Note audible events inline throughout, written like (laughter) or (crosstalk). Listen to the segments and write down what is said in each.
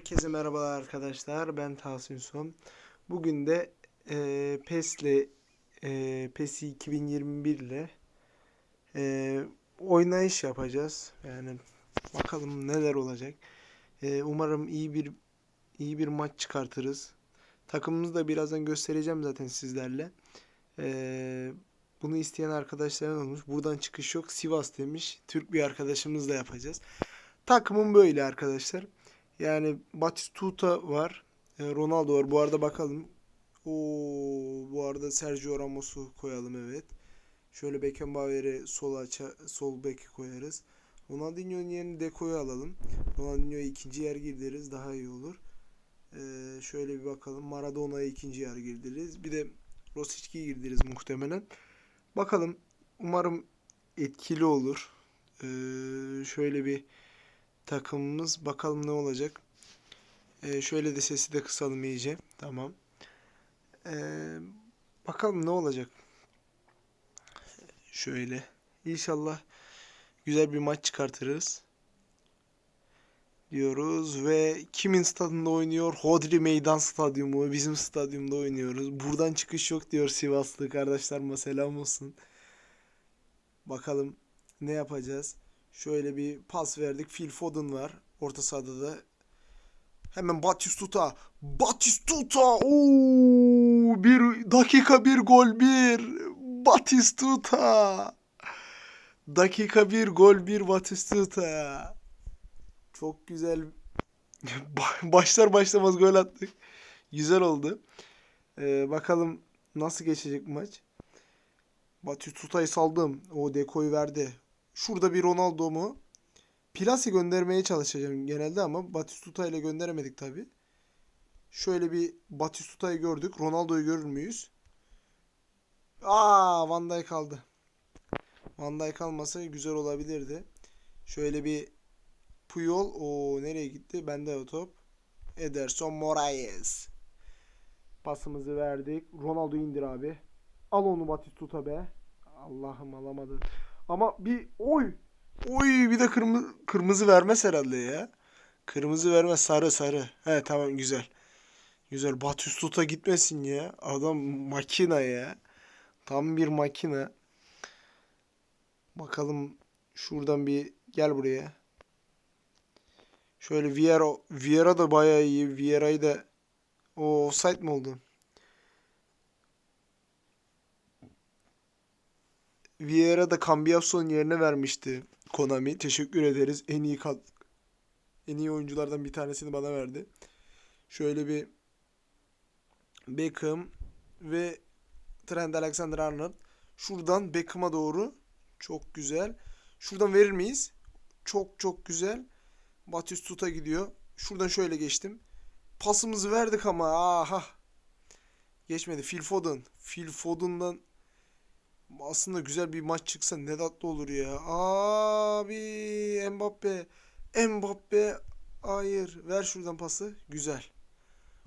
Herkese merhabalar arkadaşlar. Ben Tahsin Son. Bugün de e, PES'le e, PES 2021 ile e, oynayış yapacağız. Yani bakalım neler olacak. E, umarım iyi bir iyi bir maç çıkartırız. Takımımızı da birazdan göstereceğim zaten sizlerle. E, bunu isteyen arkadaşlar olmuş. Buradan çıkış yok. Sivas demiş. Türk bir arkadaşımızla yapacağız. Takımım böyle arkadaşlar. Yani Batistuta var. e, Ronaldo var. Bu arada bakalım. Oo, bu arada Sergio Ramos'u koyalım evet. Şöyle Beckenbauer'i sol aça, sol beki koyarız. Ronaldinho'nun yerine Deco'yu alalım. Ronaldinho'ya ikinci yer girdiririz. Daha iyi olur. Ee, şöyle bir bakalım. Maradona'ya ikinci yer girdiririz. Bir de Rosicki'yi girdiririz muhtemelen. Bakalım. Umarım etkili olur. Ee, şöyle bir takımımız. Bakalım ne olacak. Ee, şöyle de sesi de kısalım iyice. Tamam. Ee, bakalım ne olacak. Şöyle. İnşallah güzel bir maç çıkartırız. Diyoruz ve kimin stadında oynuyor? Hodri Meydan Stadyumu. Bizim stadyumda oynuyoruz. Buradan çıkış yok diyor Sivaslı kardeşlerime selam olsun. Bakalım ne yapacağız. Şöyle bir pas verdik. Phil Foden var. Orta sahada da. Hemen Batistuta. Batistuta. Oo, bir dakika bir gol bir. Batistuta. Dakika bir gol bir Batistuta. Çok güzel. (laughs) Başlar başlamaz gol attık. Güzel oldu. Ee, bakalım nasıl geçecek maç. Batistuta'yı saldım. O dekoyu verdi. Şurada bir Ronaldo mu? Plase göndermeye çalışacağım genelde ama Batistuta ile gönderemedik tabi. Şöyle bir Batistuta'yı gördük. Ronaldo'yu görür müyüz? Aa Van Dijk kaldı. Van Dijk kalmasa güzel olabilirdi. Şöyle bir Puyol. o nereye gitti? Bende o top. Ederson Moraes. Pasımızı verdik. Ronaldo indir abi. Al onu Batistuta be. Allah'ım alamadın. Ama bir oy. Oy bir de kırmızı kırmızı vermez herhalde ya. Kırmızı vermez sarı sarı. He tamam güzel. Güzel Batistuta gitmesin ya. Adam makina ya. Tam bir makina. Bakalım şuradan bir gel buraya. Şöyle Vieira, Vieira da bayağı iyi. Vieira'yı da o offside mi oldu? Vieira da Cambiaso'nun yerine vermişti Konami. Teşekkür ederiz. En iyi kat en iyi oyunculardan bir tanesini bana verdi. Şöyle bir Beckham ve Trent Alexander-Arnold. Şuradan Beckham'a doğru. Çok güzel. Şuradan verir miyiz? Çok çok güzel. Batistuta gidiyor. Şuradan şöyle geçtim. Pasımızı verdik ama aha. Geçmedi. Phil Foden. Phil Foden'dan aslında güzel bir maç çıksa ne tatlı olur ya. Abi Mbappe. Mbappe. Hayır. Ver şuradan pası. Güzel.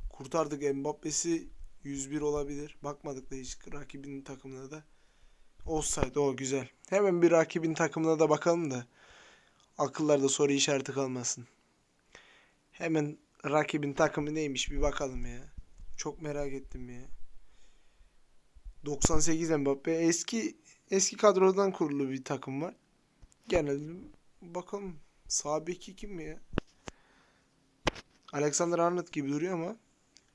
Kurtardık Mbappe'si 101 olabilir. Bakmadık da hiç rakibinin takımına da. Offside o güzel. Hemen bir rakibin takımına da bakalım da akıllarda soru işareti kalmasın. Hemen rakibin takımı neymiş bir bakalım ya. Çok merak ettim ya. 98 Mbappe eski eski kadrodan kurulu bir takım var. Genelde bakalım sağ beki kim ya? Alexander Arnold gibi duruyor ama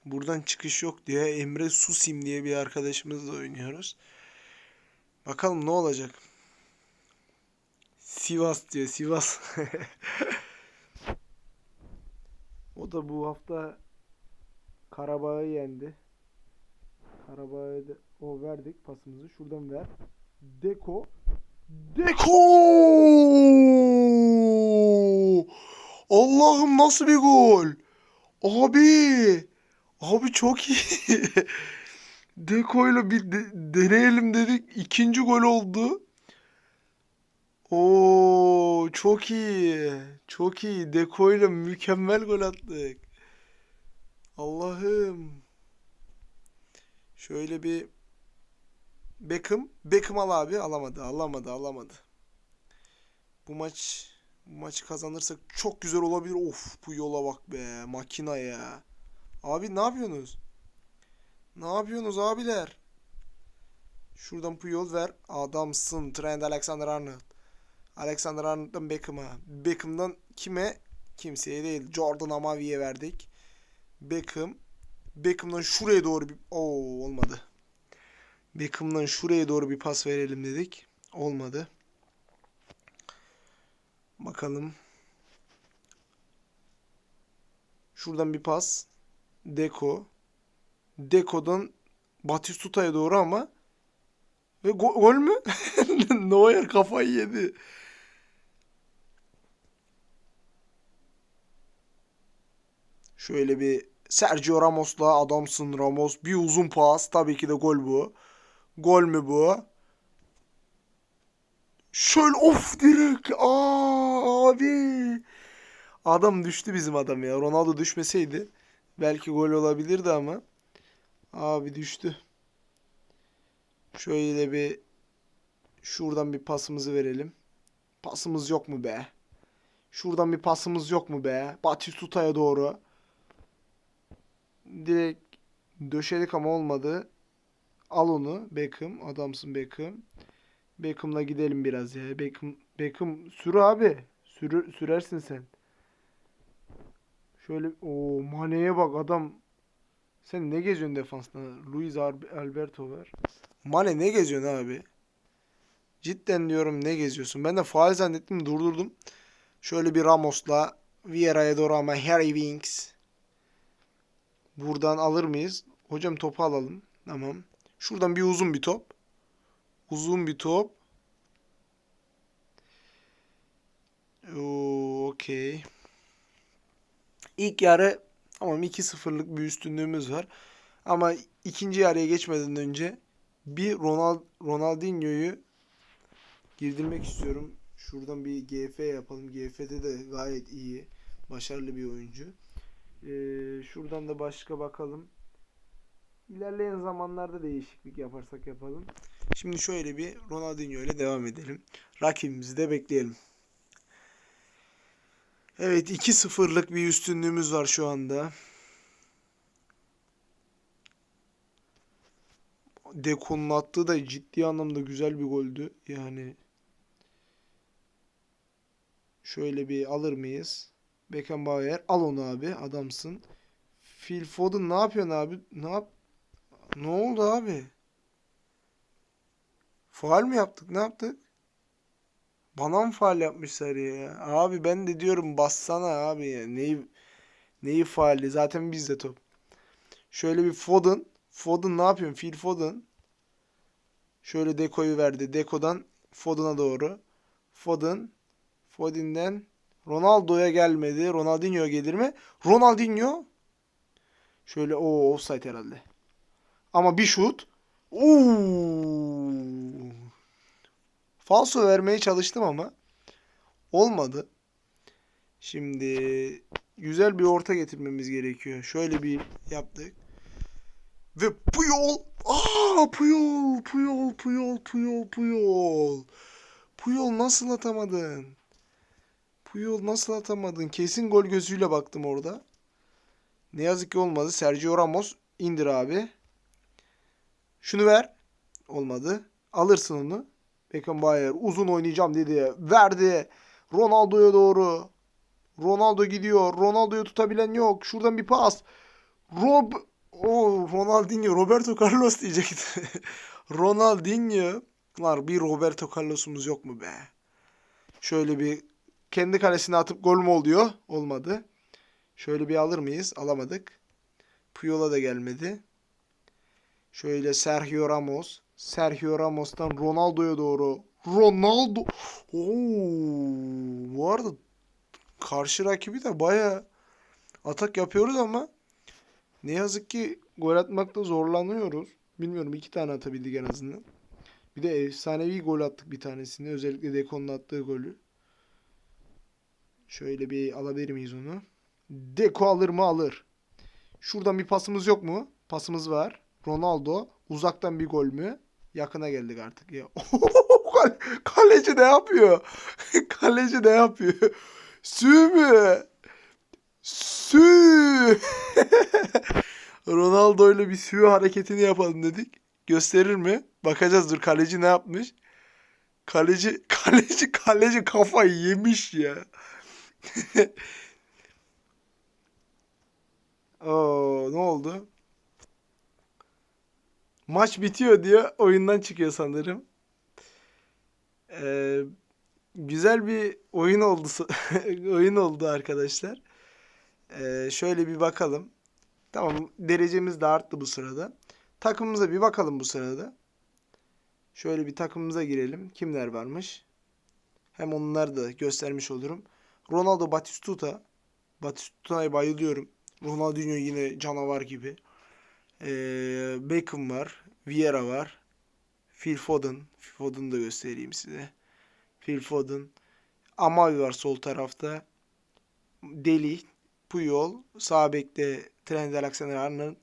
buradan çıkış yok diye Emre Susim diye bir arkadaşımızla oynuyoruz. Bakalım ne olacak. Sivas diyor Sivas. (laughs) o da bu hafta Karabağ'ı yendi. Karabağ'a da o verdik pasımızı. Şuradan ver. Deko. Deko! Allah'ım nasıl bir gol? Abi! Abi çok iyi. (laughs) Deko'yla bir de- deneyelim dedik. İkinci gol oldu. Oo çok iyi. Çok iyi. Deko'yla mükemmel gol attık. Allah'ım. Şöyle bir Beckham. Beckham al abi. Alamadı. Alamadı. Alamadı. Bu maç Bu maçı kazanırsak çok güzel olabilir. Of bu yola bak be. Makina ya. Abi ne yapıyorsunuz? Ne yapıyorsunuz abiler? Şuradan Puyol ver. Adamsın. Trent Alexander-Arnold. Alexander-Arnold'dan Beckham'a. Beckham'dan kime? Kimseye değil. Jordan Amavi'ye verdik. Beckham. Beckham'dan şuraya doğru bir... Oo olmadı. Beckham'dan şuraya doğru bir pas verelim dedik. Olmadı. Bakalım. Şuradan bir pas. Deko. Deko'dan Batistuta'ya doğru ama ve go- gol mü? (laughs) Neuer kafayı yedi. Şöyle bir Sergio Ramos'la adamsın Ramos. Bir uzun pas. Tabii ki de gol bu. Gol mü bu? Şöyle of direkt. Aa abi. Adam düştü bizim adam ya. Ronaldo düşmeseydi belki gol olabilirdi ama abi düştü. Şöyle bir şuradan bir pasımızı verelim. Pasımız yok mu be? Şuradan bir pasımız yok mu be? Batistuta'ya doğru. Direkt döşedik ama olmadı. Al onu Beckham. Adamsın Beckham. Beckham'la gidelim biraz ya. Beckham, Beckham sür abi. Sürü, sürersin sen. Şöyle o Mane'ye bak adam. Sen ne geziyorsun defansta? Luis Alberto var. Mane ne geziyorsun abi? Cidden diyorum ne geziyorsun? Ben de faal zannettim durdurdum. Şöyle bir Ramos'la Vieira'ya doğru ama Harry Winks. Buradan alır mıyız? Hocam topu alalım. Tamam. Şuradan bir uzun bir top. Uzun bir top. Okey. İlk yarı tamam 2-0'lık bir üstünlüğümüz var. Ama ikinci yarıya geçmeden önce bir Ronald Ronaldinho'yu girdirmek istiyorum. Şuradan bir GF yapalım. GF'de de gayet iyi. Başarılı bir oyuncu. Ee, şuradan da başka bakalım. İlerleyen zamanlarda değişiklik yaparsak yapalım. Şimdi şöyle bir Ronaldinho ile devam edelim. Rakibimizi de bekleyelim. Evet 2-0'lık bir üstünlüğümüz var şu anda. Deko'nun attığı da ciddi anlamda güzel bir goldü. Yani şöyle bir alır mıyız? Beckenbauer al onu abi adamsın. Phil Foden ne yapıyorsun abi? Ne yap? Ne oldu abi? Faal mi yaptık? Ne yaptık? Bana mı faal yapmışlar ya? Abi ben de diyorum bassana abi ya. Neyi neyi faali? Zaten bizde top. Şöyle bir Foden. Foden ne yapıyorsun? Phil Foden. Şöyle Deko'yu verdi. Deko'dan Foden'a doğru. Foden. Foden'den Ronaldo'ya gelmedi. Ronaldinho gelir mi? Ronaldinho. Şöyle o offside herhalde. Ama bir şut. Oo. Falso vermeye çalıştım ama olmadı. Şimdi güzel bir orta getirmemiz gerekiyor. Şöyle bir yaptık. Ve Puyol. Aa Puyol, Puyol, Puyol, Puyol, Puyol. Puyol nasıl atamadın? Puyol nasıl atamadın? Kesin gol gözüyle baktım orada. Ne yazık ki olmadı. Sergio Ramos indir abi. Şunu ver. Olmadı. Alırsın onu. Beckenbauer uzun oynayacağım dedi. Verdi. Ronaldo'ya doğru. Ronaldo gidiyor. Ronaldo'yu tutabilen yok. Şuradan bir pas. Rob o Ronaldinho, Roberto Carlos diyecekti. (laughs) Ronaldinho. Var bir Roberto Carlos'umuz yok mu be? Şöyle bir kendi kalesine atıp gol mü oluyor? Olmadı. Şöyle bir alır mıyız? Alamadık. Puyol'a da gelmedi. Şöyle Sergio Ramos. Sergio Ramos'tan Ronaldo'ya doğru. Ronaldo. Oo, bu arada karşı rakibi de baya atak yapıyoruz ama ne yazık ki gol atmakta zorlanıyoruz. Bilmiyorum iki tane atabildik en azından. Bir de efsanevi gol attık bir tanesini. Özellikle Deko'nun attığı golü. Şöyle bir alabilir miyiz onu? Deko alır mı? Alır. Şuradan bir pasımız yok mu? Pasımız var. Ronaldo. Uzaktan bir gol mü? Yakına geldik artık ya. (laughs) Kale- Kaleci ne yapıyor? (laughs) Kaleci ne yapıyor? Sü mü? Sü. (laughs) Ronaldo ile bir sü hareketini yapalım dedik. Gösterir mi? Bakacağız dur kaleci ne yapmış? Kaleci kaleci kaleci kafayı yemiş ya. Oo, ne oldu? Maç bitiyor diyor. Oyundan çıkıyor sanırım. Ee, güzel bir oyun oldu. (laughs) oyun oldu arkadaşlar. Ee, şöyle bir bakalım. Tamam derecemiz de arttı bu sırada. Takımımıza bir bakalım bu sırada. Şöyle bir takımımıza girelim. Kimler varmış? Hem onları da göstermiş olurum. Ronaldo Batistuta. Batistuta'ya bayılıyorum. Ronaldinho yine canavar gibi. Ee, Beckham var. Vieira var. Phil Foden. Phil Foden'ı da göstereyim size. Phil Foden. Amavi var sol tarafta. Deli. Puyol. Sağ bekte Trent Alexander-Arnold.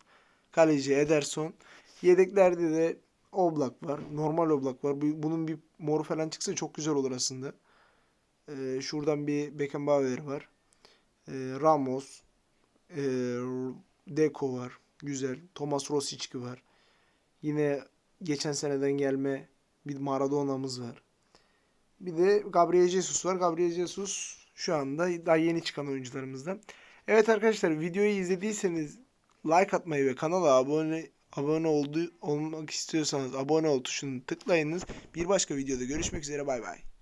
Kaleci Ederson. Yedeklerde de Oblak var. Normal Oblak var. Bu- Bunun bir moru falan çıksa çok güzel olur aslında. Ee, şuradan bir Beckenbauer var. Ee, Ramos. Ee, Deco var. Güzel. Thomas Rosic var. Yine geçen seneden gelme bir Maradona'mız var. Bir de Gabriel Jesus var. Gabriel Jesus şu anda daha yeni çıkan oyuncularımızdan. Evet arkadaşlar videoyu izlediyseniz like atmayı ve kanala abone abone oldu, olmak istiyorsanız abone ol tuşunu tıklayınız. Bir başka videoda görüşmek üzere bay bay.